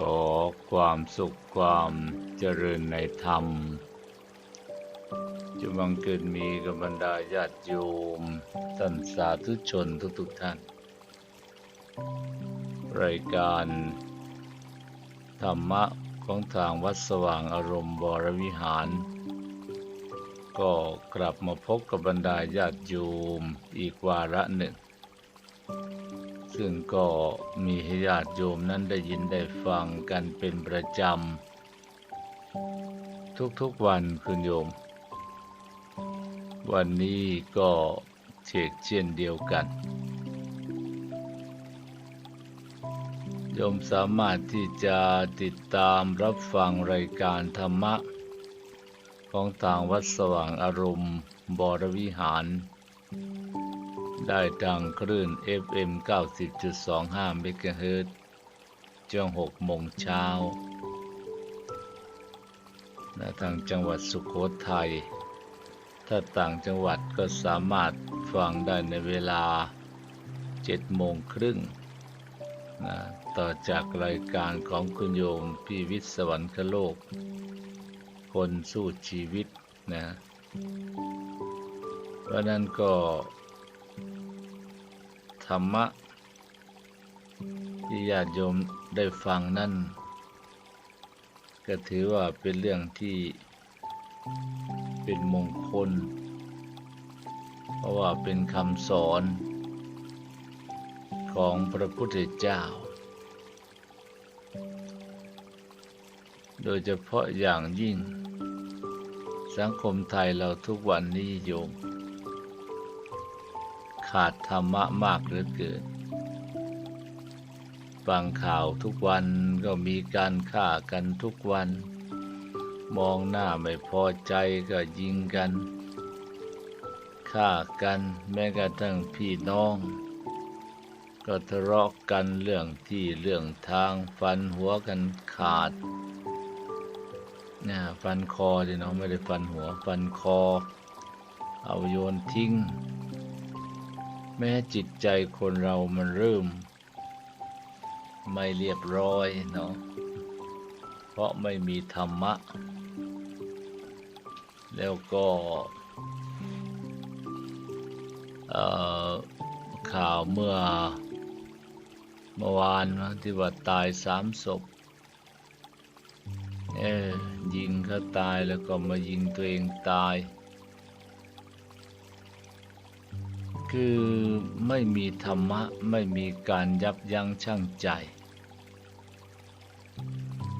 ขอความสุขความเจริญในธรรมจะบังเกิดมีกับบรรดาญาติโยมท่านสาธุชนทุกๆท่าน รายการ ธรรมะของทางวัดสว่างอารมณ์วรวิหาร ก็กลับมาพบกับบรรดาญาติโยมอีกวาระหนึ่ง ซึ่งก็มีให้ญาติโยมนั้นได้ยินได้ฟังกันเป็นประจำ ทุกๆวันคุณโยม วันนี้ก็เชกเช่นเดียวกัน โยมสามารถที่จะติดตามรับฟังรายการธรรมะ ของทางวัดสว่างอารมณ์บรวิหาร ได้ทางคลื่น FM 90.25 เมกะเฮิรตซ์ช่วง6โมงเช้าและทางจังหวัดสุโขทัย ถ้าต่างจังหวัดก็สามารถฟังได้ในเวลา 7 โมงครึ่งนะต่อจากรายการของคุณโยมพี่วิทย์สวรรคโลก คนสู้ชีวิตนะ เพราะนั้นก็ ธรรมะ ที่ญาติโยมได้ฟังนั่น ก็ถือว่าเป็นเรื่องที่เป็นมงคล เพราะว่าเป็นคำสอนของพระพุทธเจ้า โดยเฉพาะอย่างยิ่ง สังคมไทยเราทุกวันนี้โยม ขาดธรรมะมากเหลือเกินฟังข่าวทุกวันก็มีการฆ่ากันทุกวัน มองหน้าไม่พอใจก็ยิงกันฆ่ากันแม้กระทั่งพี่น้อง ก็ทะเลาะกันเรื่องที่เรื่องทางฟันหัวกันขาดนะฟันคอดิเนาะไม่ได้ฟันหัวฟันคอ เอาโยนทิ้ง แม้จิตใจคนเรามันเริ่ม ไม่เรียบร้อยเนาะเพราะไม่มีธรรมะ แล้วก็ข่าวเมื่อเมื่อวานนะที่ว่าตายสามศพเออยิงเขาตายแล้วก็มายิงตัวเองตาย คือไม่มีธรรมะไม่มีการยับยั้งชั่งใจ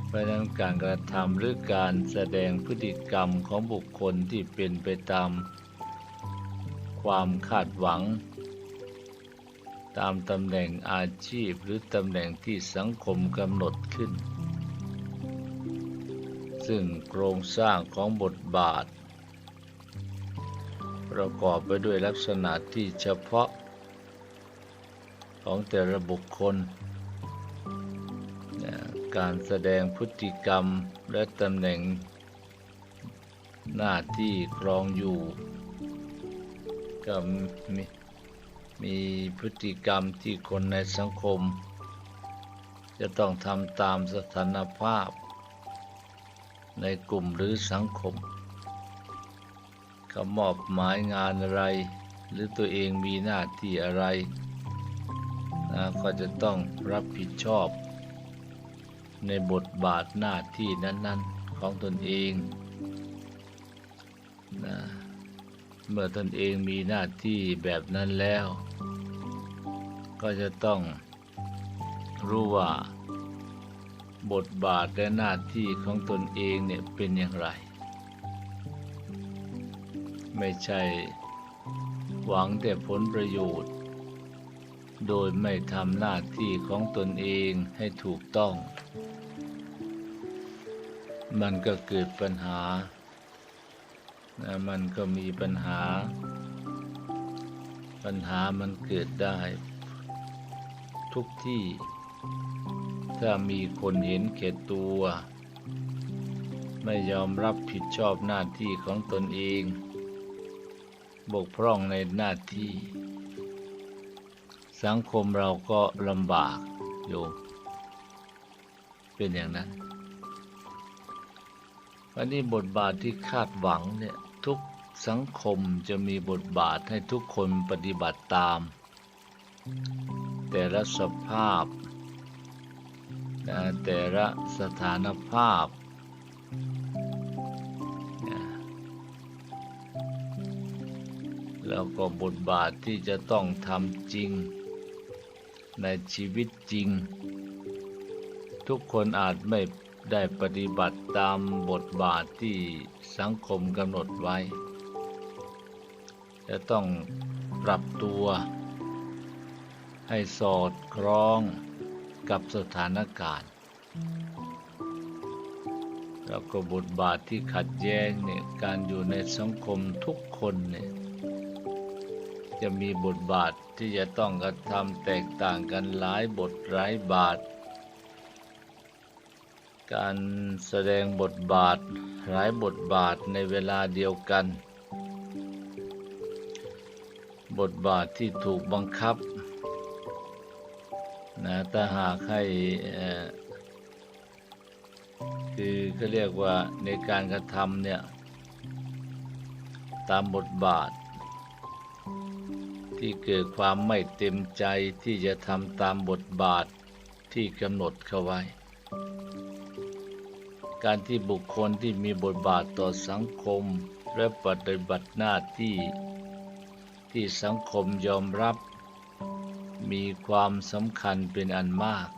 เพราะนั้นการกระทำหรือการแสดงพฤติกรรมของบุคคลที่เป็นไปตามความคาดหวัง ตามตำแหน่งอาชีพหรือตำแหน่งที่สังคมกำหนดขึ้น ซึ่งโครงสร้างของบทบาท ประกอบไปด้วยลักษณะที่เฉพาะ ของแต่ละบุคคล การแสดงพฤติกรรมและตำแหน่ง หน้าที่ครองอยู่ก็มมีพฤติกรรมที่คนในสังคม จะต้องทำตามสถานภาพ ในกลุ่มหรือสังคม เขามอบหมายงานอะไร หรือตัวเองมีหน้าที่อะไรนะก็จะต้องรับผิดชอบ ในบทบาทหน้าที่นั้น ๆ ของตนเองนะเมื่อตนเองมีหน้าที่แบบนั้นแล้ว ก็จะต้องรู้ว่า บทบาทและหน้าที่ของตนเองเนี่ยเป็นอย่างไร ไม่ใช่ หวังแต่ผลประโยชน์ โดยไม่ทำหน้าที่ของตนเองให้ถูกต้อง มันก็เกิดปัญหานะมันก็มีปัญหา ปัญหามันเกิดได้ ทุกที่ ถ้ามีคนเห็นแก่ตัว ไม่ยอมรับผิดชอบหน้าที่ของตนเอง บกพร่องในหน้าที่ สังคมเราก็ลำบากโยม เป็นอย่างนั้น วันนี้บทบาทที่คาดหวังเนี่ยทุกสังคมจะมีบทบาทให้ทุกคนปฏิบัติตาม แต่ละสภาพ แต่ละสถานภาพ แล้วก็บทบาทที่จะต้องทำจริง ในชีวิตจริง ทุกคนอาจไม่ได้ปฏิบัติตามบทบาทที่สังคมกำหนดไว้ จะต้องปรับตัว ให้สอดคล้องกับสถานการณ์ แล้วก็บทบาทที่ขัดแย้งเนี่ยการอยู่ในสังคมทุกคนเนี่ย จะมีบทบาทที่จะต้องกระทำแตกต่างกันหลายบทหลายบาท การแสดงบทบาทหลายบทบาทในเวลาเดียวกัน บทบาทที่ถูกบังคับนะถ้าหากให้คือก็เรียกว่าในการกระทำเนี่ย ตามบทบาท ที่เกิดความไม่เต็มใจที่จะทำตามบทบาทที่กำหนดเข้าไว้ การที่บุคคลที่มีบทบาทต่อสังคม และปฏิบัติหน้าที่ ที่สังคมยอมรับ มีความสำคัญเป็นอันมาก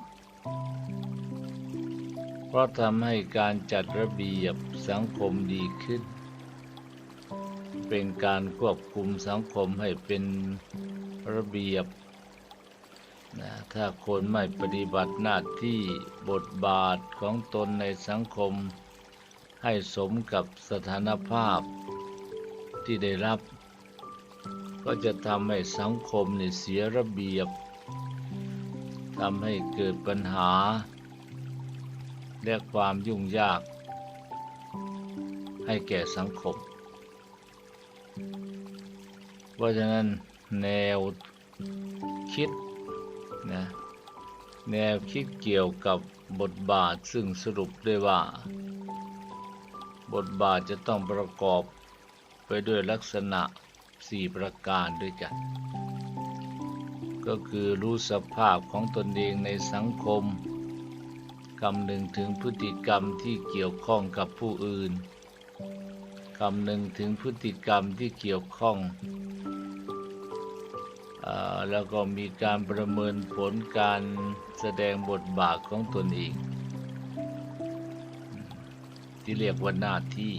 เพราะทำให้การจัดระเบียบสังคมดีขึ้น เป็นการควบคุมสังคมให้เป็นระเบียบนะถ้าคนไม่ปฏิบัติหน้าที่บทบาทของตนในสังคม ให้สมกับสถานภาพที่ได้รับ ก็จะทำให้สังคมเนี่เสียระเบียบทำให้เกิดปัญหา และความยุ่งยาก ให้แก่สังคม เพราะฉะนั้นแนวคิดนะแนวคิดเกี่ยวกับบทบาทซึ่งสรุปได้ว่า บทบาทจะต้องประกอบไปด้วยลักษณะสี่ประการด้วยกัน ก็คือรู้สภาพของตนเองในสังคมคำหนึ่งถึงพฤติกรรมที่เกี่ยวข้องกับผู้อื่นคำหนึ่งถึงพฤติกรรมที่เกี่ยวข้อง แล้วก็มีการประเมินผลการแสดงบทบาทของตนเอง ที่เรียกว่าหน้าที่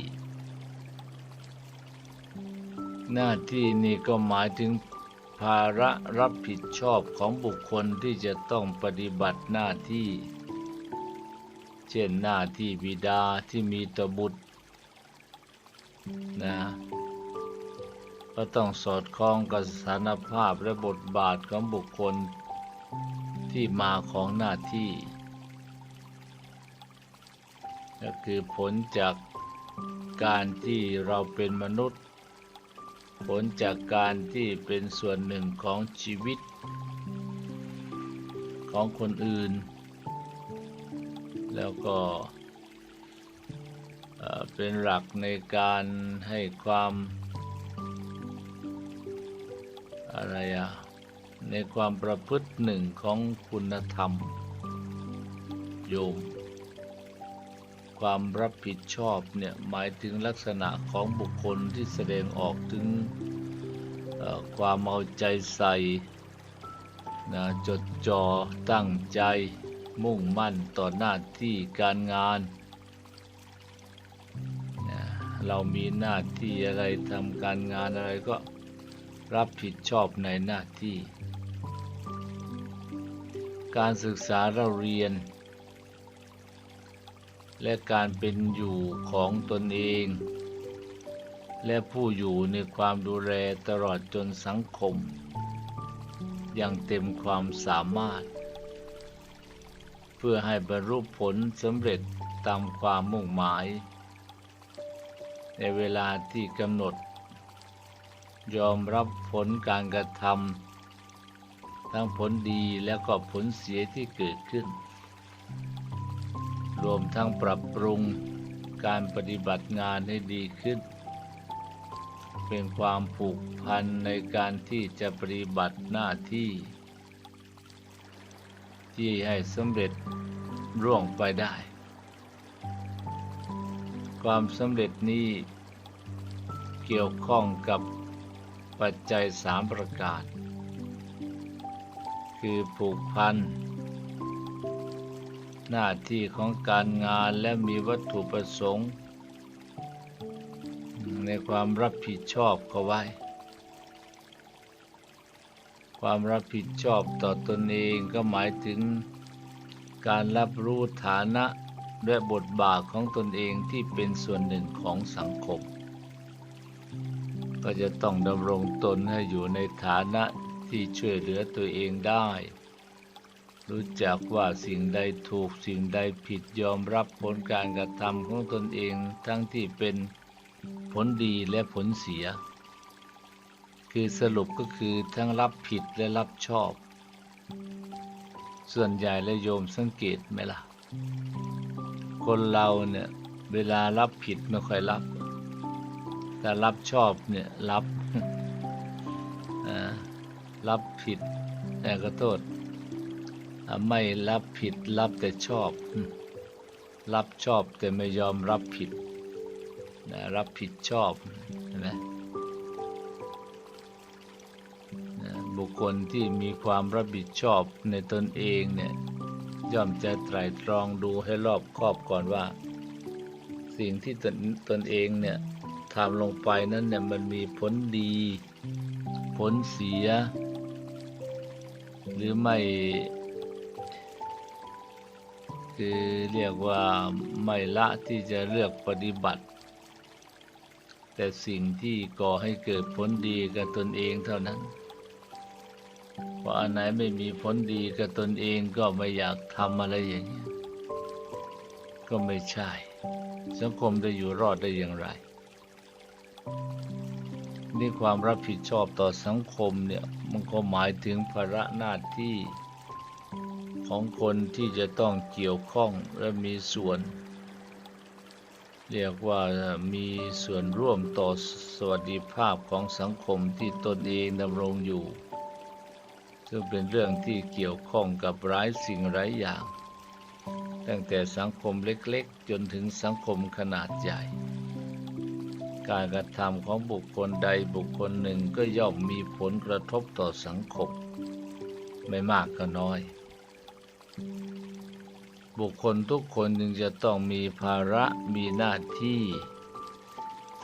หน้าที่นี่ก็หมายถึงภาระรับผิดชอบของบุคคลที่จะต้องปฏิบัติหน้าที่ เช่นหน้าที่บิดาที่มีต่อบุตรนะ ก็ต้องสอดคล้องกับสถานภาพและบทบาทของบุคคลที่มาของหน้าที่ ก็คือผลจากการที่เราเป็นมนุษย์ ผลจากการที่เป็นส่วนหนึ่งของชีวิต ของคนอื่น แล้วก็เอ่อเป็นหลักในการให้ความ อะไรอะ ในความประพฤติหนึ่งของคุณธรรม โยม ความรับผิดชอบเนี่ยหมายถึงลักษณะของบุคคลที่แสดงออกถึงความเอาใจใส่นะจดจ่อตั้งใจมุ่งมั่นต่อหน้าที่การงานนะเรามีหน้าที่อะไรทำการงานอะไรก็ รับผิดชอบในหน้าที่ การศึกษาเราเรียน และการเป็นอยู่ของตนเอง และผู้อยู่ในความดูแลตลอดจนสังคม อย่างเต็มความสามารถ เพื่อให้บรรลุผลสำเร็จตามความมุ่งหมาย ในเวลาที่กำหนด ยอมรับผลการกระทำทั้งผลดีและก็ผลเสียที่เกิดขึ้น รวมทั้งปรับปรุงการปฏิบัติงานให้ดีขึ้น เป็นความผูกพันในการที่จะปฏิบัติหน้าที่ ที่ให้สำเร็จร่วงไปได้ ความสำเร็จนี้เกี่ยวข้องกับ ปัจจัยสามประการ คือผูกพัน หน้าที่ของการงานและมีวัตถุประสงค์ ในความรับผิดชอบเขาไว้ ความรับผิดชอบต่อตนเองก็หมายถึงการรับรู้ฐานะและบทบาทของตนเองที่เป็นส่วนหนึ่งของสังคม ก็จะต้องดำรงตนให้อยู่ในฐานะที่ช่วยเหลือตัวเองได้ รู้จักว่าสิ่งใดถูกสิ่งใดผิดยอมรับผลการกระทำของตนเองทั้งที่เป็นผลดีและผลเสีย คือสรุปก็คือทั้งรับผิดและรับชอบ ส่วนใหญ่และโยมสังเกตไหมล่ะ คนเราเนี่ยเวลารับผิดไม่ค่อยรับ แต่รับชอบเนี่ยรับรับผิดแต่ก็โทษไม่รับผิดรับแต่ชอบ รับชอบแต่ไม่ยอมรับผิดนะรับผิดชอบเห็นไหมนะบุคคลที่มีความรับผิดชอบในตนเองเนี่ยย่อมจะไตร่ตรองดูให้รอบคอบก่อนว่า สิ่งที่ตนตนเองเนี่ย ทำลงไปนั้นเนี่ยมันมีผลดี ผลเสีย หรือไม่ คือเรียกว่าไม่ละที่จะเลือกปฏิบัติ แต่สิ่งที่ก่อให้เกิดผลดีกับตนเองเท่านั้นเพราะอันไหนไม่มีผลดีกับตนเองก็ไม่อยากทำอะไรอย่างนี้ก็ไม่ใช่ สังคมจะอยู่รอดได้อย่างไร นี่ความรับผิดชอบต่อสังคมเนี่ยมันก็หมายถึงภาระหน้าที่ของคนที่จะต้องเกี่ยวข้องและมีส่วน เรียกว่ามีส่วนร่วมต่อสวัสดิภาพของสังคมที่ตนเองดำรงอยู่ ซึ่งเป็นเรื่องที่เกี่ยวข้องกับหลายสิ่งหลายอย่าง ตั้งแต่สังคมเล็กๆ จนถึงสังคมขนาดใหญ่ การกระทำของบุคคลใดบุคคลหนึ่งก็ย่อมมีผลกระทบต่อสังคม ไม่มากก็น้อย บุคคลทุกคนจึงจะต้องมีภาระมีหน้าที่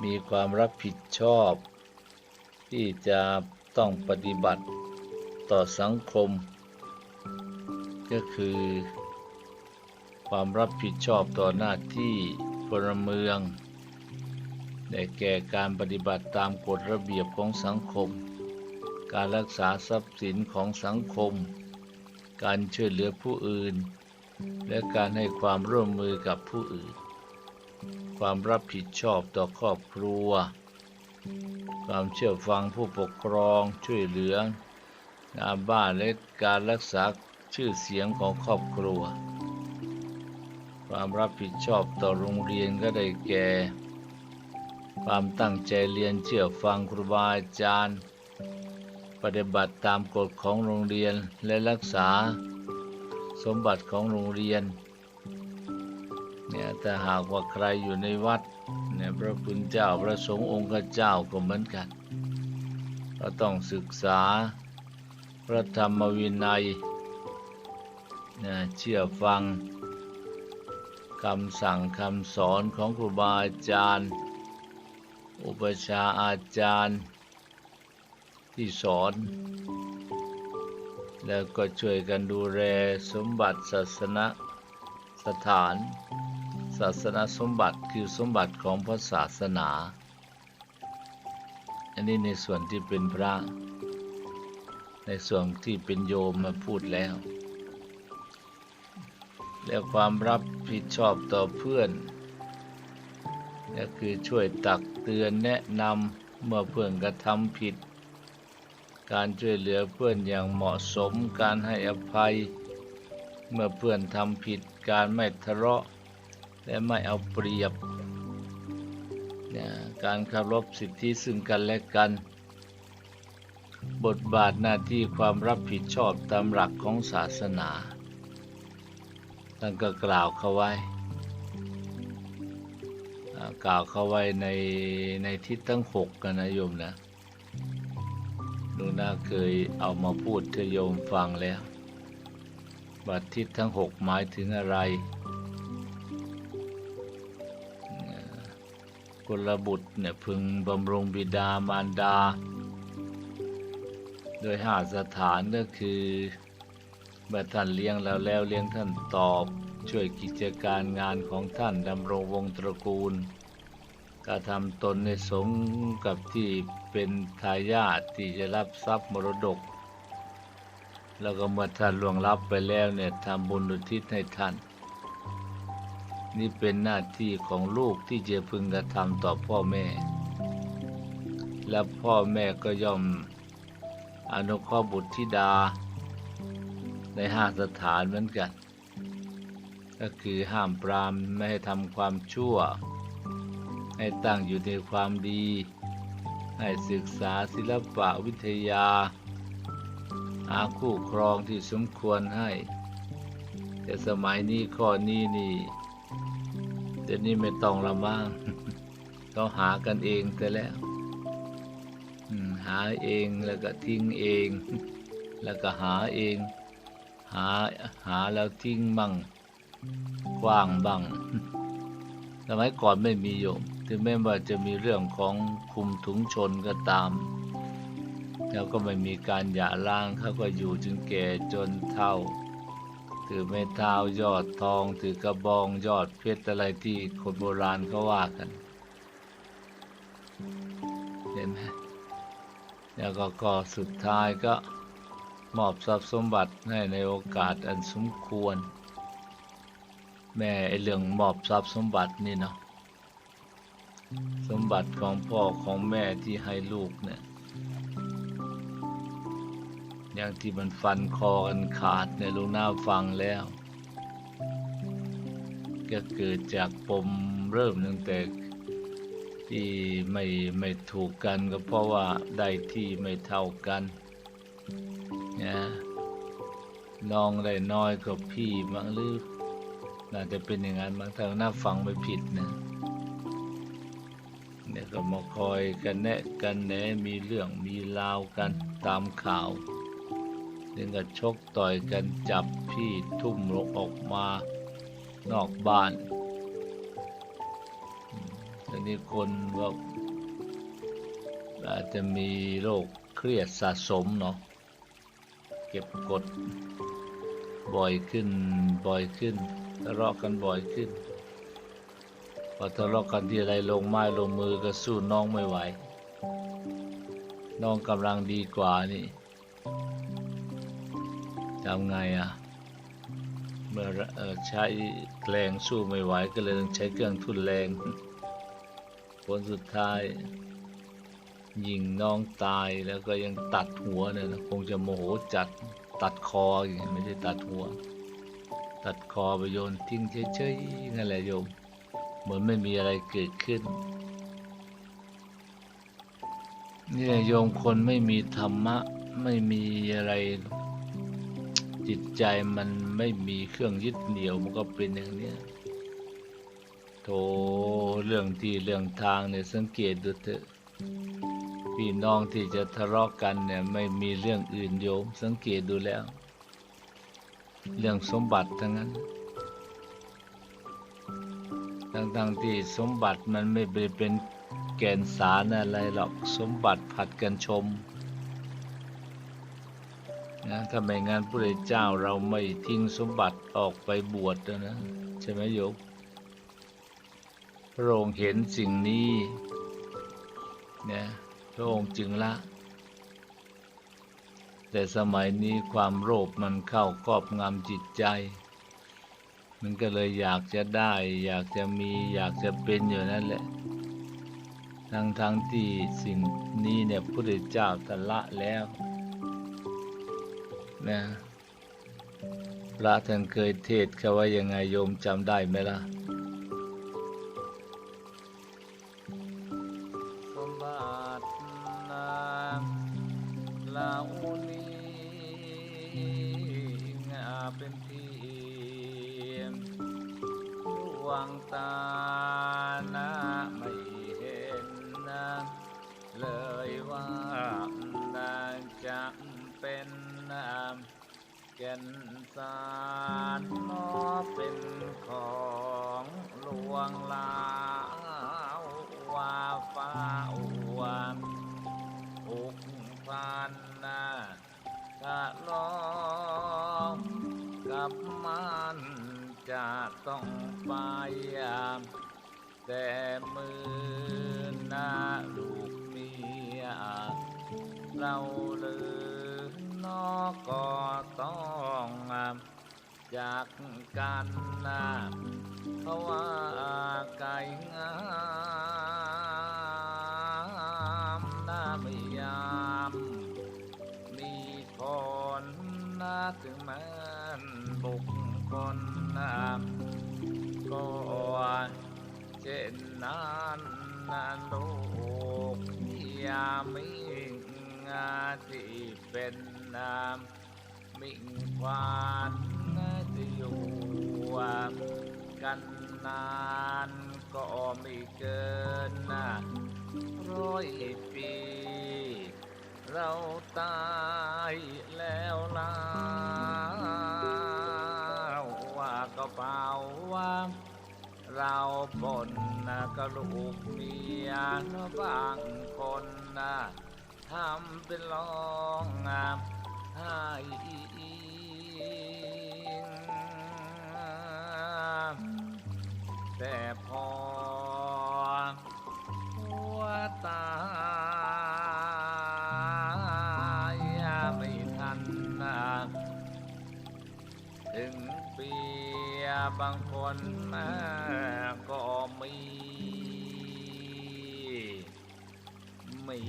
มีความรับผิดชอบ ที่จะต้องปฏิบัติต่อสังคม ก็คือความรับผิดชอบต่อหน้าที่พลเมือง ได้แก่การปฏิบัติตามกฎระเบียบของสังคม การรักษาทรัพย์สินของสังคม การช่วยเหลือผู้อื่น และการให้ความร่วมมือกับผู้อื่น ความรับผิดชอบต่อครอบครัว ความเชื่อฟังผู้ปกครองช่วยเหลืองานบ้านและการรักษาชื่อเสียงของครอบครัว ความรับผิดชอบต่อโรงเรียนก็ได้แก่ ความตั้งใจเรียนเชื่อฟังครูบาอาจารย์ ปฏิบัติตามกฎของโรงเรียนและรักษาสมบัติของโรงเรียนเนี่ยถ้าหากว่าใครอยู่ในวัดเนี่ยพระคุณเจ้าพระสงฆ์องค์เจ้าก็เหมือนกันก็ต้องศึกษาพระธรรมวินัยเนี่ยเชื่อฟังคำสั่งคำสอนของครูบาอาจารย์ อุปชาอาจารย์ที่สอน แล้วก็ช่วยกันดูแลสมบัติศาสนาสถาน ศาสนาสมบัติคือสมบัติของพระศาสนา อันนี้ในส่วนที่เป็นพระ ในส่วนที่เป็นโยมมาพูดแล้ว แล้วความรับผิดชอบต่อเพื่อนก็คือช่วยตัก เตือนแนะนำเมื่อเพื่อนกระทำผิด การช่วยเหลือเพื่อนอย่างเหมาะสมการให้อภัย เมื่อเพื่อนทำผิดการไม่ทะเลาะ และไม่เอาเปรียบนี่ยการเคารพสิทธิซึ่งกันและกัน บทบาทหน้าที่ความรับผิดชอบตามหลักของศาสนาท่านก็กล่าวเขาไว้ กล่าวเข้าไว้ในในทิศทั้งหกกันนะโยมนะลุงนาเคยเอามาพูดให้โยมฟังแล้วบัตรทิศทั้งหกหมายถึงอะไรกุลบุตรเนี่ยพึงบำรุงบิดามารดา โดยหาสถานก็คือเมื่อท่านเลี้ยงแล้วแล้วเลี้ยงท่านตอบ ช่วยกิจการงานของท่านดำรงวงศ์ตระกูล กระทำตนในสมกับที่เป็นทายาทที่จะรับทรัพย์มรดก แล้วก็เมื่อท่านล่วงลับไปแล้วเนี่ยทำบุญอุทิศให้ท่าน นี่เป็นหน้าที่ของลูกที่จะพึงกระทำต่อพ่อแม่ และพ่อแม่ก็ย่อมอนุเคราะห์บุตรธิดา ในห้าสถานเหมือนกัน ก็คือห้ามปรามไม่ให้ทำความชั่ว ให้ตั้งอยู่ในความดี ให้ศึกษาศิลปะวิทยา หาคู่ครองที่สมควรให้ แต่สมัยนี้ข้อนี้นี่เดี๋ยวนี้ไม่ต้องละมั่งต้องหากันเองแต่แล้วหาเองแล้วก็ทิ้งเอง แล้วก็หาเอง หาหาแล้วทิ้งบ้างกว้างบ้างสมัยก่อนไม่มีโยม ถึงแม้ว่าจะมีเรื่องของคุมถุงชนก็ตาม แล้วก็ไม่มีการหย่าร้างเขาก็อยู่จนแก่จนเฒ่า ถือไม้เท้ายอดทอง ถือกระบองยอดเพชรอะไรที่คนโบราณเขาว่ากัน เห็นไหมแล้วก็ก็สุดท้ายก็มอบทรัพย์สมบัติให้ในโอกาสอันสมควร แม่ไอเรื่องมอบทรัพย์สมบัตินี่เนาะ สมบัติของพ่อของแม่ที่ให้ลูกเนี่ย อย่างที่มันฟันคอกันขาดในยลูกหน้าฟังแล้ว ก็เกิดจากปมเริ่มตั้งแต่ที่ไม่ไม่ถูกกันก็เพราะว่าได้ที่ไม่เท่ากันนะน้องได้น้อยกว่าพี่มั้งหรือน่าจะเป็นอย่างนั้นมั้งถ้าน่าฟังไม่ผิดนะเนี่ย ก็มาคอยกันแนะกันแหนมีเรื่องมีราวกันตามข่าวเรื่องก็ชกต่อยกันจับพี่ทุ่มลงออกมานอกบ้านทีนี้คนก็อาจจะมีโรคเครียดสะสมเนาะเก็บกดบ่อยขึ้นบ่อยขึ้นทะเลาะกันบ่อยขึ้น อทะเลาะกันที่อะไรลงไม้ลงมือก็สู้น้องไม่ไหว น้องกำลังดีกว่านี่ทำไงอะ เมื่ออใช้แรงสู้ไม่ไหวก็เลยต้องใช้เครื่องทุนแรง ผลสุดท้าย ยิงน้องตายแล้วก็ยังตัดหัวเนี่ยคงจะโมโหจัดตัดคออย่างเงี้ยไม่ใช่ตัดหัว ตัดคอไปโยนทิ้งเฉยๆนั่นแหละโยม เหมือนไม่มีอะไรเกิดขึ้น เนี่ยโยมคนไม่มีธรรมะ ไม่มีอะไร จิตใจมันไม่มีเครื่องยึดเหนี่ยวมันก็เป็นอย่างนี้โถเรื่องที่เรื่องทางเนี่ยสังเกตดูเถอะพี่น้องที่จะทะเลาะกันเนี่ย ไม่มีเรื่องอื่นโยม สังเกตดูแล้ว เรื่องสมบัติทั้งนั้น ทั้งๆที่สมบัติมันไม่เป็นแก่นสารอะไรหรอกสมบัติผัดกันชมนะถ้าไม่งั้นพระเจ้าเราไม่ทิ้งสมบัติออกไปบวชนะนะใช่ไหมโยมพระองค์เห็นสิ่งนี้เนี่ยพระองค์จึงละ แต่สมัยนี้ความโลภมันเข้าครอบงำจิตใจ มันก็เลยอยากจะได้ อยากจะมีอยากจะเป็นอยู่นั่นแหละ ทั้งทั้งที่สิ่งนี้เนี่ยพระพุทธเจ้าตรละแล้วนะพระท่านเคยเทศเขาว่ายังไงโยมจำได้ไหมล่ะ กับมันจะต้องไปแต่มือหน้าลูกเมีย เราเลือนอกก็ต้องจากกันนะเพราะว่าไก่งามน่าไม่ยาม มีคนนะถึง เช่นนั้นนะลูกยามิงาที่เป็นนามมิ่งควานจะอยู่กันนานก็ไม่เกินนะร้อยปี เราตายแล้วลาวว่าก็เปล่าว่า เราบนนะก็ลูกเมียนะบางคนนะทำเป็นร้องงามให้แต่พอหัวตา ถึงเปียบางคนมาก็มี มี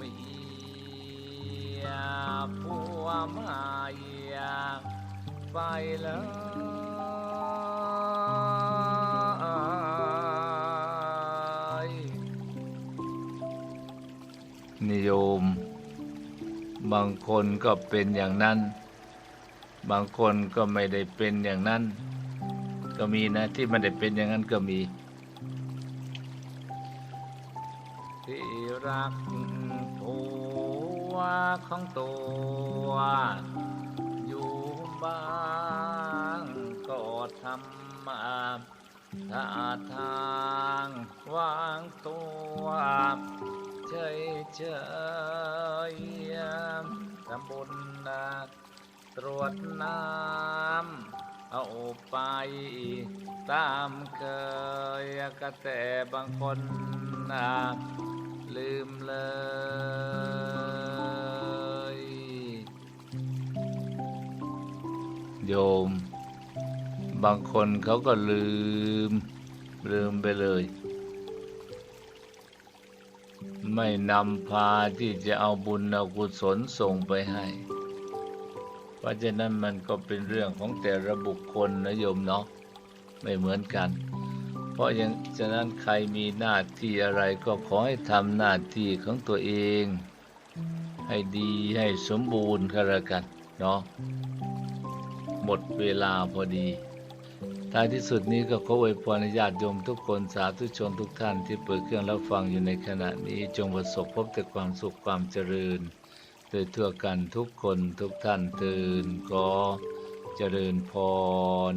มีผัวมาไปเลยนิยม บางคนก็เป็นอย่างนั้น บางคนก็ไม่ได้เป็นอย่างนั้น ก็มีนะที่ไม่ได้เป็นอย่างนั้นก็มี ที่รักผัวของตัวอยู่บ้างก็ทำมาท่าทางวางตัว เฉยเฉยทำบุญนะตรวจน้ำเอาไปตามเคยก็แต่บางคนนะลืมเลยโยม บางคนเขาก็ลืม ลืมไปเลย ไม่นำพาที่จะเอาบุญเอากุศลส่งไปให้ เพราะฉะนั้นมันก็เป็นเรื่องของแต่ละบุคคลนะโยมเนาะไม่เหมือนกัน เพราะอย่างฉะนั้นใครมีหน้าที่อะไรก็ขอให้ทำหน้าที่ของตัวเอง ให้ดีให้สมบูรณ์ก็แล้วกันเนาะหมดเวลาพอดี ท้ายที่สุดนี้ก็ขออวยพรญาติโยมทุกคนสาธุชนทุกท่านที่เปิดเครื่องรับฟังอยู่ในขณะนี้จงประสบพบแต่ความสุขความเจริญโดยทั่วกันทุกคนทุกท่านตื่นก็เจริญพร